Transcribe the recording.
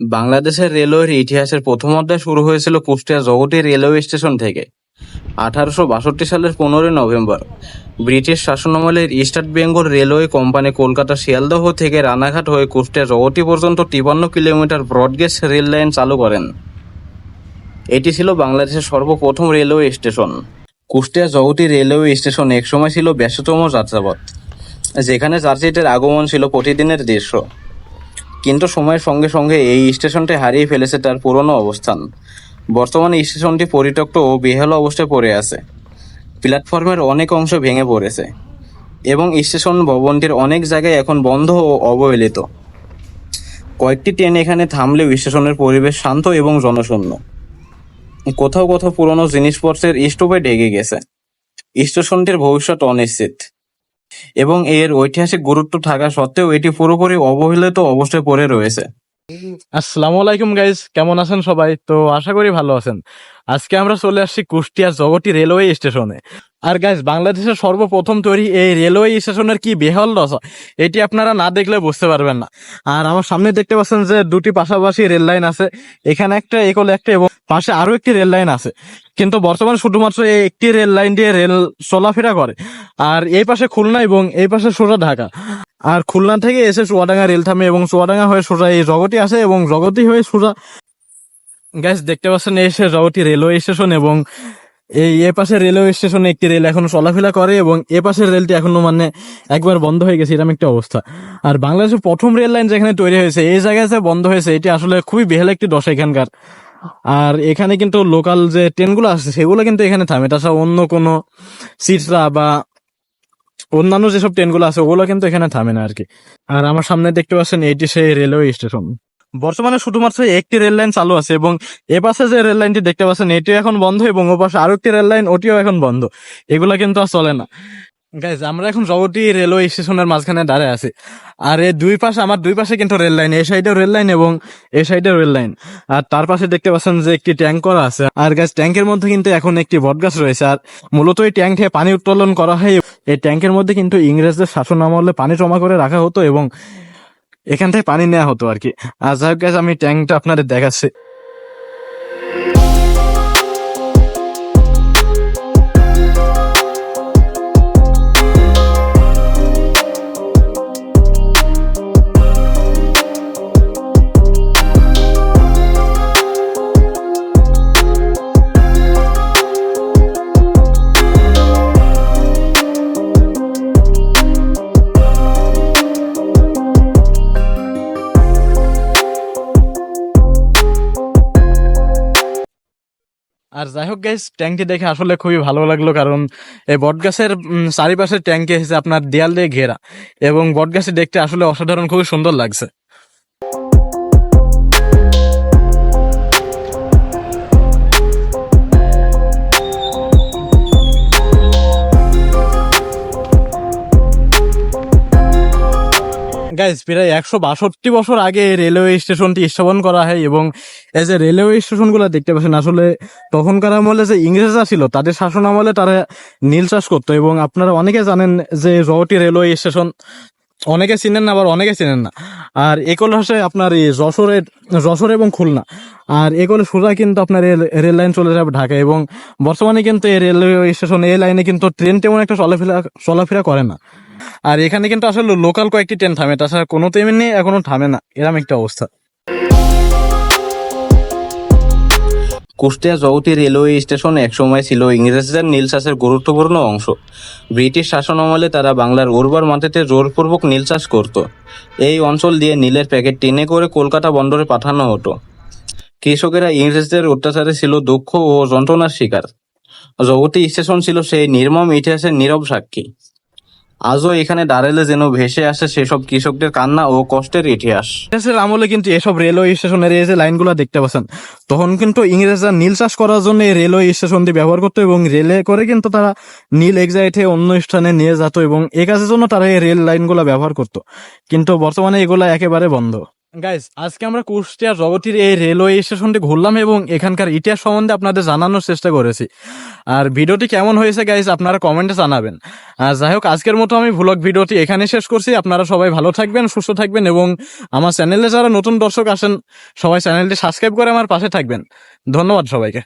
বাংলাদেশের রেলওয়ের ইতিহাসের প্রথম অধ্যায় শুরু হয়েছিল কুষ্টিয়া জগতী রেলওয়ে স্টেশন থেকে। আঠারোশো বাষট্টি সালের পনেরোই November, British শাসনামলের Eastern Bengal railway company Kolkata Sealdah থেকে রানাঘাট হয়ে কুষ্টিয়া জগতী পর্যন্ত তিপান্ন কিলোমিটার ব্রডগেজ রেল লাইন চালু করেন। এটি ছিল বাংলাদেশের সর্বপ্রথম railway station. Kushtia Jagati railway station একসময় ছিল ব্যস্ততম যাত্রাপথ, যেখানে যাত্রীদের আগমন ছিল প্রতিদিনের দৃশ্য। কিন্তু সময়ের সঙ্গে সঙ্গে এই স্টেশনটি হারিয়ে ফেলেছে তার পুরনো অবস্থান। বর্তমানে স্টেশনটি পরিত্যক্ত ও বেহাল অবস্থায় পড়ে আছে। প্ল্যাটফর্মের অনেক অংশ ভেঙে পড়েছে এবং স্টেশন ভবনটির অনেক জায়গায় এখন বন্ধ ও অবহেলিত। কয়েকটি ট্রেন এখানে থামলেও স্টেশনের পরিবেশ শান্ত এবং জনশূন্য। কোথাও কোথাও পুরনো জিনিসপত্রের স্তূপে ঢেকে গেছে। স্টেশনটির ভবিষ্যৎ অনিশ্চিত। এবং এর ঐতিহাসিক গুরুত্ব থাকা সত্ত্বেও এটি পুরোপুরি অবহেলিত অবস্থায় পড়ে রয়েছে। আসসালামু আলাইকুম গাইজ কেমন আছেন সবাই? তো আশা করি ভালো আছেন। আজকে আমরা চলে আসছি কুষ্টিয়া জগতি রেলওয়ে স্টেশনে। আর গাইজ বাংলাদেশের সর্বপ্রথম তৈরি এই রেলওয়ে স্টেশনের কি বেহাল দশা? এটি আপনারা না দেখলে বুঝতে পারবেন না। আর আমার সামনে দেখতে পাচ্ছেন যে দুটি পাশাপাশি রেল লাইন আছে। এখানে একটা একল একটা এবং পাশে আরও একটি রেল লাইন আছে। কিন্তু বর্তমানে শুধুমাত্র এই একটি রেল লাইন দিয়ে রেল চলাফেরা করে। আর এই পাশে খুলনা এবং এই পাশে সোজা ঢাকা। আর খুলনা থেকে এসে চুয়াডাঙ্গা রেল থামে এবং চুয়াডাঙ্গা হয়ে সোজা এই জগতি আসে এবং জগতি হয়ে সোজা গ্যাস দেখতে পাচ্ছেন এসে জগতি রেলওয়ে স্টেশন এবং এই এ রেলওয়ে স্টেশনে একটি রেল এখনও চলাফেরা করে এবং এ পাশের রেলটি এখনও মানে একবার বন্ধ হয়ে গেছে এরকম একটা অবস্থা। আর বাংলাদেশের প্রথম রেল লাইন যেখানে তৈরি হয়েছে, এই জায়গায় যে বন্ধ হয়েছে, এটি আসলে খুবই বেহাল একটি দশা এখানকার। আর এখানে কিন্তু লোকাল যে ট্রেনগুলো আসছে সেগুলো কিন্তু এখানে থামে। তাছাড়া অন্য কোনো সিটরা বা অন্যান্য যেসব ট্রেনগুলো আছে, ওগুলো কিন্তু এখানে থামে না আর কি আর আমার সামনে দেখতে পাচ্ছেন, এটি সেই রেলওয়ে স্টেশন। বর্তমানে শুধুমাত্র একটি রেল লাইন চালু আছে এবং এ পাশে যে রেল লাইনটি দেখতে পাচ্ছেন, এটিও এখন বন্ধ এবং ও পাশে আরও একটি রেল লাইন, ওটিও এখন বন্ধ। এগুলো কিন্তু আর চলে না। গাইজ আমরা এখন জগতী রেলওয়ে স্টেশনের মাঝখানে দাঁড়ায় আছি। আর এই দুই পাশে, আমার দুই পাশে কিন্তু রেল লাইন এই সাইডেও রেল লাইন এবং এই সাইডেও রেল লাইন। আর তার পাশে দেখতে পাচ্ছেন যে একটি ট্যাঙ্ক করা আছে। আর গাছ ট্যাঙ্কের মধ্যে কিন্তু এখন একটি বটগাছ রয়েছে। আর মূলত এই ট্যাঙ্ক থেকে পানি উত্তোলন করা হয়। এই ট্যাঙ্কের মধ্যে কিন্তু ইংরেজদের শাসন আমলে পানি জমা করে রাখা হতো এবং এখান থেকে পানি নেওয়া হতো আর কি। আর যাই হোক আমি ট্যাঙ্কটা আপনাদের দেখাচ্ছি। আর যাই হোক গাইস ট্যাঙ্কটি দেখে আসলে খুবই ভালো লাগল কারণ এই বটগাছের চারিপাশে ট্যাঙ্কি হিসেবে আপনার দেয়াল দিয়ে ঘেরা এবং বটগাছটি দেখতে আসলে অসাধারণ, খুবই সুন্দর লাগছে। গাইজ প্রায় একশো বাষট্টি বছর আগে রেলওয়ে স্টেশনটি স্থাপন করা হয় এবং এই যে রেলওয়ে স্টেশনগুলো দেখতে পাচ্ছেন, আসলে তখনকার আমলে যে ইংরেজরা ছিল, তাদের শাসন আমলে তারা নীল চাষ করতো এবং আপনারা অনেকে জানেন যে রহটি রেলওয়ে স্টেশন অনেকে চিনেন না, আবার অনেকে চিনেন না। আর এগুলো হচ্ছে আপনার এই যশোরের যশোর এবং খুলনা। আর এগুলো সোজা কিন্তু আপনার রেল লাইন চলে যাবে ঢাকা এবং বর্তমানে কিন্তু এই রেলওয়ে স্টেশন এই লাইনে কিন্তু ট্রেন তেমন একটা চলাফেরা চলাফেরা করে না। আর এখানে কিন্তু আসলে লোকাল কয়েকটি ট্রেন থামে, তাছাড়া কোনো ট্রেন নেই, এখনও থামে না। এরকম একটা অবস্থা। কুষ্টিয়া জগতী রেলওয়ে স্টেশন একসময় ছিল ইংরেজদের নীল চাষের গুরুত্বপূর্ণ অংশ। ব্রিটিশ শাসন আমলে তারা বাংলার উর্বর মাটিতে জোরপূর্বক নীল চাষ করত। এই অঞ্চল দিয়ে নীলের প্যাকেট টেনে করে কলকাতা বন্দরে পাঠানো হতো। কৃষকেরা ইংরেজদের অত্যাচারে ছিল দুঃখ ও যন্ত্রণার শিকার। জগতী স্টেশন ছিল সেই নির্মম ইতিহাসের নীরব সাক্ষী। আজও এখানে দাঁড়ালে যেন ভেসে আসে সেসব কৃষকদের কান্না ও কষ্টের ইতিহাস। ইংরেজের আমলে কিন্তু এসব রেলওয়ে স্টেশনের এই যে লাইনগুলো দেখতে পাচ্ছেন, তখন কিন্তু ইংরেজরা নীল চাষ করার জন্য এই রেলওয়ে স্টেশনটি ব্যবহার করতো এবং রেলে করে কিন্তু তারা নীল এক জায়গা থেকে অন্য স্থানে নিয়ে যেত এবং এ কাজের জন্য তারা এই রেল লাইনগুলো ব্যবহার করতো। কিন্তু বর্তমানে এগুলো একেবারে বন্ধ। গাইজ আজকে আমরা কুষ্টিয়া জগতির এই রেলওয়ে স্টেশনটি ঘুরলাম এবং এখানকার ইতিহাস সম্বন্ধে আপনাদের জানানোর চেষ্টা করেছি। আর ভিডিওটি কেমন হয়েছে গাইজ আপনারা কমেন্টে জানাবেন। আর যাই হোক, আজকের মতো আমি ভুলক ভিডিওটি এখানে শেষ করছি। আপনারা সবাই ভালো থাকবেন, সুস্থ থাকবেন এবং আমার চ্যানেলে যারা নতুন দর্শক আসেন, সবাই চ্যানেলটি সাবস্ক্রাইব করে আমার পাশে থাকবেন। ধন্যবাদ সবাইকে।